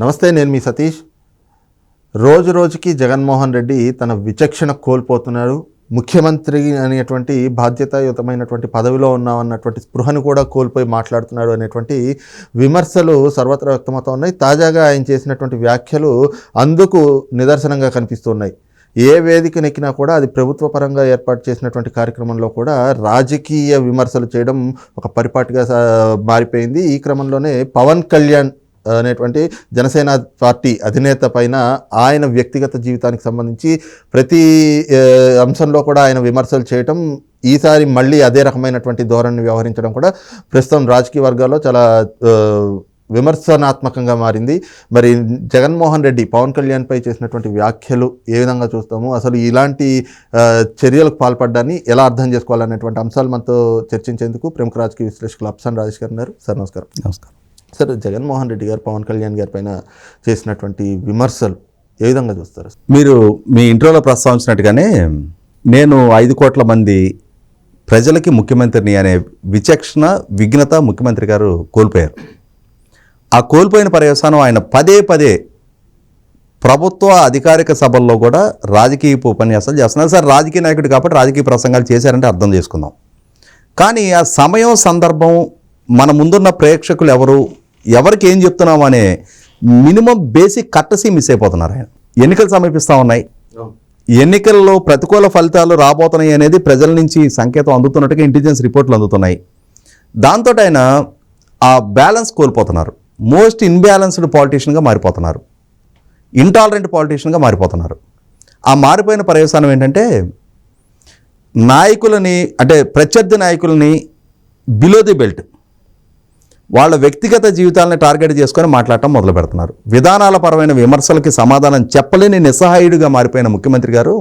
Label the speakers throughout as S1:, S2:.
S1: నమస్తే నేను మీ సతీష్. రోజు రోజుకి జగన్మోహన్ రెడ్డి తన విచక్షణ కోల్పోతున్నాడు. ముఖ్యమంత్రి అనేటువంటి బాధ్యతాయుతమైనటువంటి పదవిలో ఉన్నామన్నటువంటి స్పృహను కూడా కోల్పోయి మాట్లాడుతున్నాడు అనేటువంటి విమర్శలు సర్వత్రా వ్యక్తమవుతూ ఉన్నాయి తాజాగా ఆయన చేసినటువంటి వ్యాఖ్యలు అందుకు నిదర్శనంగా కనిపిస్తున్నాయి. ఏ వేదిక నెక్కినా కూడా అది ప్రభుత్వ పరంగా ఏర్పాటు చేసినటువంటి కార్యక్రమంలో కూడా రాజకీయ విమర్శలు చేయడం ఒక పరిపాటిగా మారిపోయింది. ఈ క్రమంలోనే పవన్ కళ్యాణ్ అనేటువంటి జనసేన పార్టీ అధినేత పైన ఆయన వ్యక్తిగత జీవితానికి సంబంధించి ప్రతి అంశంలో కూడా ఆయన విమర్శలు చేయటం ఈసారి మళ్ళీ అదే రకమైనటువంటి ధోరణి వ్యవహరించడం కూడా ప్రస్తుతం రాజకీయ వర్గాల్లో చాలా విమర్శనాత్మకంగా మారింది. మరి జగన్మోహన్ రెడ్డి పవన్ కళ్యాణ్పై చేసినటువంటి వ్యాఖ్యలు ఏ విధంగా చూస్తాము? అసలు ఇలాంటి చర్యలకు పాల్పడ్డాన్ని ఎలా అర్థం చేసుకోవాలనేటువంటి అంశాలు మనతో చర్చించేందుకు ప్రముఖ రాజకీయ విశ్లేషకులు అప్సన్ రాజేష్ గారు సార్ నమస్కారం.
S2: నమస్కారం.
S1: సార్ జగన్మోహన్ రెడ్డి గారు పవన్ కళ్యాణ్ గారి పైన చేసినటువంటి విమర్శలు ఏ విధంగా చూస్తారు?
S2: మీరు మీ ఇంట్రోలో ప్రస్తావించినట్టుగానే నేను ఐదు కోట్ల మంది ప్రజలకి ముఖ్యమంత్రిని అనే విచక్షణ విఘ్నత ముఖ్యమంత్రి గారు కోల్పోయారు. ఆ కోల్పోయిన పర్యవసానం ఆయన పదే పదే ప్రభుత్వ అధికారిక సభల్లో కూడా రాజకీయ ఉపన్యాసాలు చేస్తున్నారు. సార్ రాజకీయ నాయకుడు కాబట్టి రాజకీయ ప్రసంగాలు చేశారంటే అర్థం చేసుకుందాం. కానీ ఆ సమయం సందర్భం మన ముందున్న ప్రేక్షకులు ఎవరు? ఎవరికి ఏం చెప్తున్నాం అనే మినిమం బేసిక్ కట్టసి మిస్ అయిపోతున్నారు ఆయన. ఎన్నికలు సమీపిస్తూ ఉన్నాయి. ఎన్నికల్లో ప్రతికూల ఫలితాలు రాబోతున్నాయి అనేది ప్రజల నుంచి సంకేతం అందుతున్నట్టుగా ఇంటెలిజెన్స్ రిపోర్ట్లు అందుతున్నాయి. దాంతో ఆయన ఆ బ్యాలెన్స్ కోల్పోతున్నారు. మోస్ట్ ఇన్బ్యాలెన్స్డ్ పాలిటీషియన్గా మారిపోతున్నారు. ఇంటాలరెంట్ పాలిటీషియన్గా మారిపోతున్నారు. ఆ మారిపోయిన పర్యవసానం ఏంటంటే నాయకులని అంటే ప్రత్యర్థి నాయకులని బిలో ది బెల్ట్ వాళ్ళ వ్యక్తిగత జీవితాలను టార్గెట్ చేసుకొని మాట్లాడటం మొదలు పెడుతున్నారు. విధానాల పరమైన విమర్శలకి సమాధానం చెప్పలేని నిస్సహాయుడిగా మారిపోయిన ముఖ్యమంత్రి గారు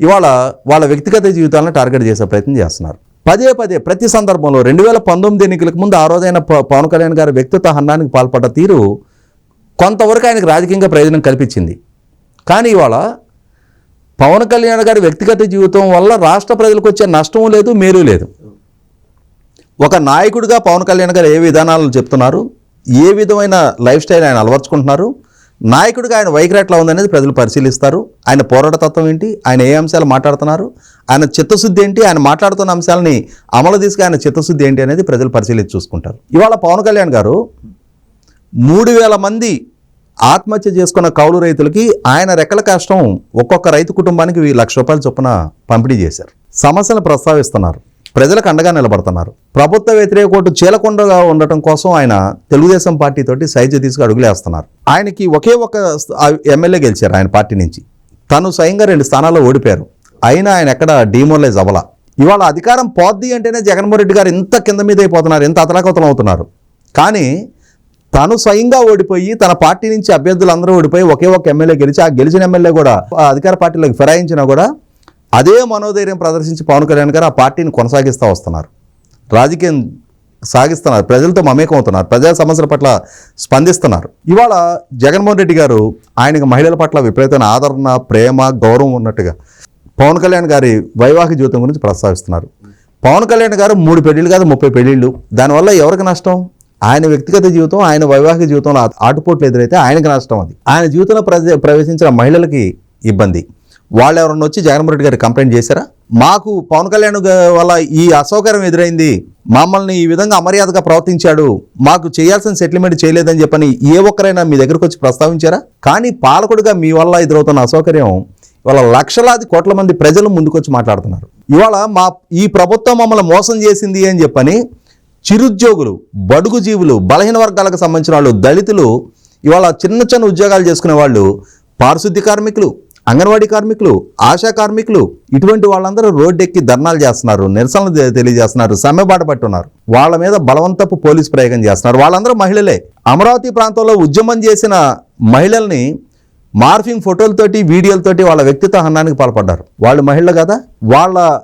S2: ఇవాళ వాళ్ళ వ్యక్తిగత జీవితాలను టార్గెట్ చేసే ప్రయత్నం చేస్తున్నారు. పదే పదే ప్రతి సందర్భంలో రెండు వేల పంతొమ్మిది ఎన్నికలకు ముందు ఆ రోజైన పవన్ కళ్యాణ్ గారి వ్యక్తిత్వ హన్నానికి పాల్పడ్డ తీరు కొంతవరకు ఆయనకు రాజకీయంగా ప్రయోజనం కల్పించింది. కానీ ఇవాళ పవన్ కళ్యాణ్ గారి వ్యక్తిగత జీవితం వల్ల రాష్ట్ర ప్రజలకు వచ్చే నష్టం లేదు మేలు లేదు. ఒక నాయకుడిగా పవన్ కళ్యాణ్ గారు ఏ విధానాలు చెప్తున్నారు? ఏ విధమైన లైఫ్ స్టైల్ ఆయన అలవర్చుకుంటున్నారు? నాయకుడిగా ఆయన వైఖరి ఎట్లా ఉందనేది ప్రజలు పరిశీలిస్తారు. ఆయన పోరాట తత్వం ఏంటి? ఆయన ఏ అంశాలు మాట్లాడుతున్నారు? ఆయన చిత్తశుద్ధి ఏంటి? ఆయన మాట్లాడుతున్న అంశాలని అమలు తీసుకు ఆయన చిత్తశుద్ధి ఏంటి అనేది ప్రజలు పరిశీలించి చూసుకుంటారు. ఇవాళ పవన్ కళ్యాణ్ గారు మూడు వేల మంది ఆత్మహత్య చేసుకున్న కౌలు రైతులకి ఆయన రెక్కల కష్టం ఒక్కొక్క రైతు కుటుంబానికి వీ- లక్ష రూపాయల చొప్పున పంపిణీ చేశారు. సమస్యలు ప్రస్తావిస్తున్నారు. ప్రజలకు అండగా నిలబడుతున్నారు. ప్రభుత్వ వ్యతిరేక ఓటు చీలకుండగా ఉండటం కోసం ఆయన తెలుగుదేశం పార్టీతోటి సైజు తీసుకు అడుగులేస్తున్నారు. ఆయనకి ఒకే ఒక ఎమ్మెల్యే గెలిచారు ఆయన పార్టీ నుంచి. తను స్వయంగా రెండు స్థానాల్లో ఓడిపోయారు. అయినా ఆయన ఎక్కడ డిమోలైజ్ అవ్వాల. ఇవాళ అధికారం పోద్ది అంటేనే జగన్మోహన్ రెడ్డి గారు ఇంత కింద మీద అయిపోతున్నారు ఇంత అతలాకతలం అవుతున్నారు. కానీ తను స్వయంగా ఓడిపోయి తన పార్టీ నుంచి అభ్యర్థులు అందరూ ఓడిపోయి ఒకే ఒక ఎమ్మెల్యే గెలిచి ఆ గెలిచిన ఎమ్మెల్యే కూడా అధికార పార్టీలోకి ఫిరాయించినా కూడా అదే మనోధైర్యం ప్రదర్శించి పవన్ కళ్యాణ్ గారు ఆ పార్టీని కొనసాగిస్తూ వస్తున్నారు. రాజకీయం సాగిస్తున్నారు. ప్రజలతో మమేకమవుతున్నారు. ప్రజా సమస్యల పట్ల స్పందిస్తున్నారు. ఇవాళ జగన్మోహన్ రెడ్డి గారు ఆయనకు మహిళల పట్ల విపరీతమైన ఆదరణ ప్రేమ గౌరవం ఉన్నట్టుగా పవన్ కళ్యాణ్ గారి వైవాహిక జీవితం గురించి ప్రస్తావిస్తున్నారు. పవన్ కళ్యాణ్ గారు మూడు పెళ్ళిళ్ళు కాదు ముప్పై పెళ్ళిళ్ళు. దానివల్ల ఎవరికి నష్టం? ఆయన వ్యక్తిగత జీవితం ఆయన వైవాహిక జీవితంలో ఆటుపోట్లు ఎదురైతే ఆయనకి నష్టం అది. ఆయన జీవితంలో ప్రజ ప్రవేశించిన మహిళలకి ఇబ్బంది. వాళ్ళు ఎవరన్నా వచ్చి జగన్మోహన్ రెడ్డి గారు కంప్లైంట్ చేశారా? మాకు పవన్ కళ్యాణ్ వల్ల ఈ అసౌకర్యం ఎదురైంది. మమ్మల్ని ఈ విధంగా అమర్యాదగా ప్రవర్తించాడు. మాకు చేయాల్సిన సెటిల్మెంట్ చేయలేదని చెప్పని ఏ ఒక్కరైనా మీ దగ్గరకు వచ్చి ప్రస్తావించారా? కానీ పాలకుడుగా మీ వల్ల ఎదురవుతున్న అసౌకర్యం ఇవాళ లక్షలాది కోట్ల మంది ప్రజలు ముందుకొచ్చి మాట్లాడుతున్నారు. ఇవాళ మా ఈ ప్రభుత్వం మమ్మల్ని మోసం చేసింది అని చెప్పని చిరుద్యోగులు బడుగు జీవులు బలహీన వర్గాలకు సంబంధించిన వాళ్ళు దళితులు ఇవాళ చిన్న చిన్న ఉద్యోగాలు చేసుకునే వాళ్ళు పారిశుద్ధ్య కార్మికులు అంగన్వాడీ కార్మికులు ఆశా కార్మికులు ఇటువంటి వాళ్ళందరూ రోడ్డెక్కి ధర్నాలు చేస్తున్నారు నిరసనలు తెలియజేస్తున్నారు సమ్మెబాట పట్టున్నారు. వాళ్ళ మీద బలవంతపు పోలీస్ ప్రయోగం చేస్తున్నారు. వాళ్ళందరూ మహిళలే. అమరావతి ప్రాంతంలో ఉద్యమం చేసిన మహిళల్ని మార్ఫింగ్ ఫోటోలతోటి వీడియోలతోటి వాళ్ళ వ్యక్తిత్వ హన్నానికి పాల్పడ్డారు. వాళ్ళు మహిళలు కదా? వాళ్ళ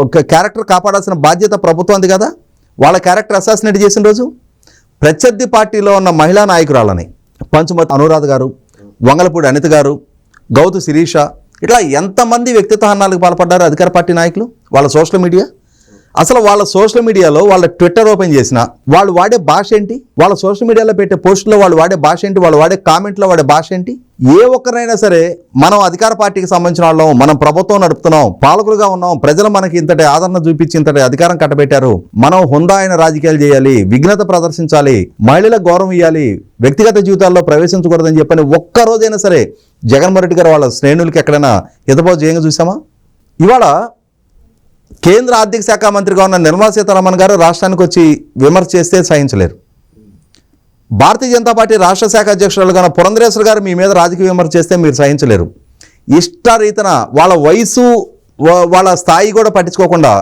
S2: ఒక క్యారెక్టర్ కాపాడాల్సిన బాధ్యత ప్రభుత్వంది కదా? వాళ్ళ క్యారెక్టర్ అసాసినేట్ చేసిన రోజు ప్రత్యర్థి పార్టీలో ఉన్న మహిళా నాయకురాలని పంచుమతి అనురాధ గారు వంగలపూడి అనిత గారు గౌతు శిరీష ఇట్లా ఎంతమంది వ్యక్తిత్వాన్నాలకు పాల్పడ్డారు అధికార పార్టీ నాయకులు? వాళ్ళ సోషల్ మీడియా? అసలు వాళ్ళ సోషల్ మీడియాలో వాళ్ళ ట్విట్టర్ ఓపెన్ చేసిన వాళ్ళు వాడే భాష ఏంటి? వాళ్ళ సోషల్ మీడియాలో పెట్టే పోస్టులో వాళ్ళు వాడే భాష ఏంటి? వాళ్ళు వాడే కామెంట్లో వాడే భాష ఏంటి? ఏ ఒక్కరైనా సరే మనం అధికార పార్టీకి సంబంధించిన వాళ్ళం మనం ప్రభుత్వం నడుపుతున్నాం పాలకులుగా ఉన్నాం ప్రజలు మనకి ఇంతటి ఆదరణ చూపించి ఇంతటి అధికారం కట్టబెట్టారు మనం హుందా అయిన రాజకీయాలు చేయాలి విఘ్నత ప్రదర్శించాలి మహిళలకు గౌరవం ఇవ్వాలి వ్యక్తిగత జీవితాల్లో ప్రవేశించకూడదని చెప్పని ఒక్క రోజైనా సరే జగన్మోహన్ రెడ్డి గారు వాళ్ళ శ్రేణులకి ఎక్కడైనా హితబోధ చేయంగా చూసామా ఇవాళ కేంద్ర ఆర్థిక శాఖ మంత్రిగా ఉన్న నిర్మలా సీతారామన్ గారు రాష్ట్రానికి వచ్చి విమర్శ చేస్తే సహించలేరు. భారతీయ జనతా పార్టీ రాష్ట్ర శాఖ అధ్యక్షురాలుగా ఉన్న పురంధరేశ్వర్ గారు మీ మీద రాజకీయ విమర్శ చేస్తే మీరు సహించలేరు. ఇష్టరీతన వాళ్ళ వయసు వాళ్ళ స్థాయి కూడా పట్టించుకోకుండా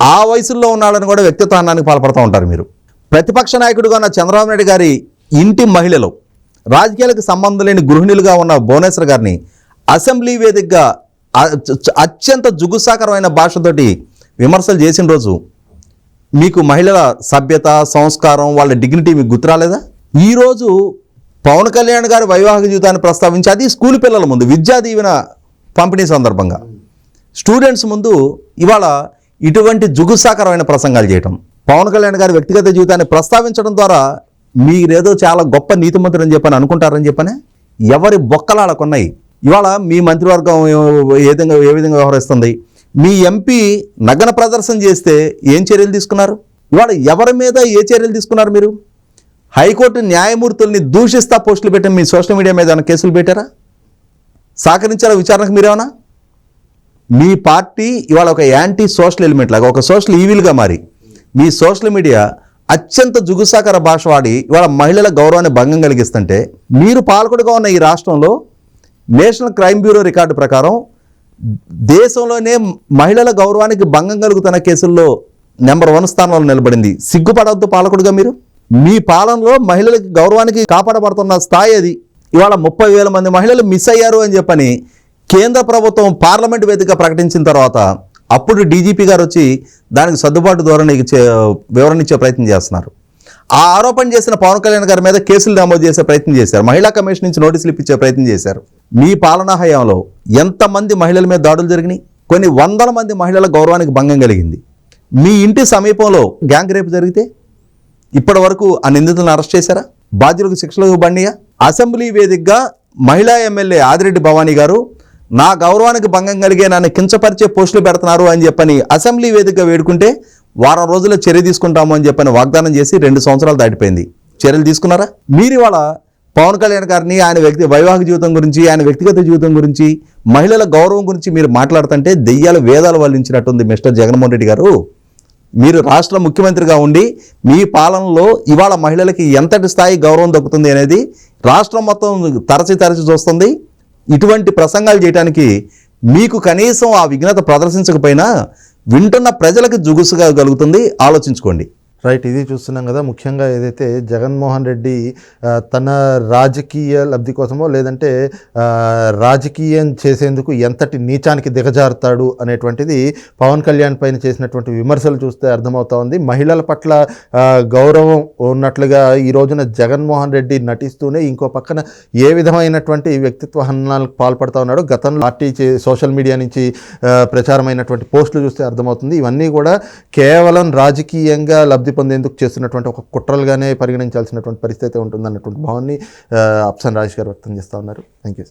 S2: ఆ వయసుల్లో ఉన్నాడని కూడా వ్యక్తిత్వానికి పాల్పడుతూ ఉంటారు మీరు. ప్రతిపక్ష నాయకుడిగా ఉన్న చంద్రబాబు నాయుడు గారి ఇంటి మహిళలు రాజకీయాలకు సంబంధం లేని గృహిణులుగా ఉన్న భువనేశ్వర్ గారిని అసెంబ్లీ వేదికగా అత్యంత జుగుసాకరమైన భాషతోటి విమర్శలు చేసిన రోజు మీకు మహిళల సభ్యత సంస్కారం వాళ్ళ డిగ్నిటీ మీకు గుర్తురాలేదా ఈరోజు పవన్ కళ్యాణ్ గారి వైవాహిక జీవితాన్ని ప్రస్తావించి అది స్కూల్ పిల్లల ముందు విద్యా దీవెన పంపిణీ సందర్భంగా. స్టూడెంట్స్ ముందు ఇవాళ ఇటువంటి జుగుసాకరమైన ప్రసంగాలు చేయటం. పవన్ కళ్యాణ్ గారి వ్యక్తిగత జీవితాన్ని ప్రస్తావించడం ద్వారా మీరేదో చాలా గొప్ప నీతిమంతుడు అని చెప్పని అనుకుంటారని చెప్పనే ఎవరి బొక్కలాడకున్నాయి. ఇవాళ మీ మంత్రివర్గం ఏ- ఏ విధంగా ఏ విధంగా వ్యవహరిస్తుంది? మీ ఎంపీ నగన ప్రదర్శన చేస్తే ఏం చర్యలు తీసుకున్నారు? ఇవాళ ఎవరి మీద ఏ చర్యలు తీసుకున్నారు మీరు? హైకోర్టు న్యాయమూర్తుల్ని దూషిస్తా పోస్టులు పెట్టిన మీ సోషల్ మీడియా మీద ఏమైనా కేసులు పెట్టారా? సహకరించారా విచారణకు మీరేమన్నా మీ పార్టీ ఇవాళ ఒక యాంటీ సోషల్ ఎలిమెంట్ లాగా ఒక సోషల్ ఈవిల్గా మారి మీ సోషల్ మీడియా అత్యంత జుగుసాకర భాష వాడి ఇవాళ మహిళల గౌరవాన్ని భంగం కలిగిస్తుంటే మీరు పాలకుడిగా ఉన్న ఈ రాష్ట్రంలో నేషనల్ క్రైమ్ బ్యూరో రికార్డు ప్రకారం దేశంలోనే మహిళల గౌరవానికి భంగం కలుగుతున్న కేసుల్లో నెంబర్ వన్ స్థానంలో నిలబడింది. సిగ్గుపడవద్దు పాలకుడిగా మీరు. మీ పాలనలో మహిళలకి గౌరవానికి కాపాడబడుతున్న స్థాయి అది. ఇవాళ ముప్పై వేల మంది మహిళలు మిస్ అయ్యారు అని చెప్పని కేంద్ర ప్రభుత్వం పార్లమెంట్ వేదిక ప్రకటించిన తర్వాత అప్పుడు డీజీపీ గారు వచ్చి దానికి సర్దుబాటు ధోరణి ఇచ్చే వివరణ ఇచ్చే ప్రయత్నం చేస్తున్నారు. ఆ ఆరోపణ చేసిన పవన్ కళ్యాణ్ గారి మీద కేసులు నమోదు చేసే ప్రయత్నం చేశారు. మహిళా కమిషన్ నుంచి నోటీసులు ఇప్పించే ప్రయత్నం చేశారు. మీ పాలనా హయాంలో ఎంతమంది మహిళల మీద దాడులు జరిగినాయి? కొన్ని వందల మంది మహిళల గౌరవానికి భంగం కలిగింది. మీ ఇంటి సమీపంలో గ్యాంగ్ రేపు జరిగితే ఇప్పటి వరకు ఆ నిందితులను అరెస్ట్ చేశారా? బాధ్యులకు శిక్షలు ఇవ్వండియా అసెంబ్లీ వేదికగా మహిళా ఎమ్మెల్యే ఆదిరెడ్డి భవానీ గారు నా గౌరవానికి భంగం కలిగే నన్ను కించపరిచే పోస్టులు పెడుతున్నారు అని చెప్పని అసెంబ్లీ వేదిక వేడుకుంటే వారం రోజుల్లో చర్య తీసుకుంటాము అని చెప్పని వాగ్దానం చేసి రెండు సంవత్సరాలు దాటిపోయింది. చర్యలు తీసుకున్నారా? మీరు ఇవాళ పవన్ కళ్యాణ్ గారిని ఆయన వ్యక్తి వైవాహిక జీవితం గురించి ఆయన వ్యక్తిగత జీవితం గురించి మహిళల గౌరవం గురించి మీరు మాట్లాడుతుంటే దెయ్యాల వేదాలు వల్లించినట్టుంది మిస్టర్ జగన్మోహన్ రెడ్డి గారు. మీరు రాష్ట్ర ముఖ్యమంత్రిగా ఉండి మీ పాలనలో ఇవాళ మహిళలకి ఎంతటి స్థాయి గౌరవం దక్కుతుంది అనేది రాష్ట్రం మొత్తం తరచి తరచి చూస్తుంది. ఇటువంటి ప్రసంగాలు చేయడానికి మీకు కనీసం ఆ విఘ్నత ప్రదర్శించకపోయినా వింటున్న ప్రజలకు జుగుసుగా కలుగుతుంది. ఆలోచించుకోండి.
S1: రైట్ ఇది చూస్తున్నాం కదా. ముఖ్యంగా ఏదైతే జగన్మోహన్ రెడ్డి తన రాజకీయ లబ్ధి కోసమో లేదంటే రాజకీయం చేసేందుకు ఎంతటి నీచానికి దిగజారుతాడు అనేటువంటిది పవన్ కళ్యాణ్ పైన చేసినటువంటి విమర్శలు చూస్తే అర్థమవుతా ఉంది. మహిళల పట్ల గౌరవం ఉన్నట్లుగా ఈ రోజున జగన్మోహన్ రెడ్డి నటిస్తూనే ఇంకో పక్కన ఏ విధమైనటువంటి వ్యక్తిత్వ హననాలకు పాల్పడతా ఉన్నాడు గతంలో పార్టీ సోషల్ మీడియా నుంచి ప్రచారమైనటువంటి పోస్టులు చూస్తే అర్థమవుతుంది. ఇవన్నీ కూడా కేవలం రాజకీయంగా లబ్ధి పొందేందుకు చేస్తున్నటువంటి ఒక కుట్రలుగానే పరిగణించాల్సినటువంటి పరిస్థితి ఉంటుందన్నటువంటి భావాన్ని అప్సన్ రాజేష్ గారు వ్యక్తం చేస్తూ ఉన్నారు. Thank you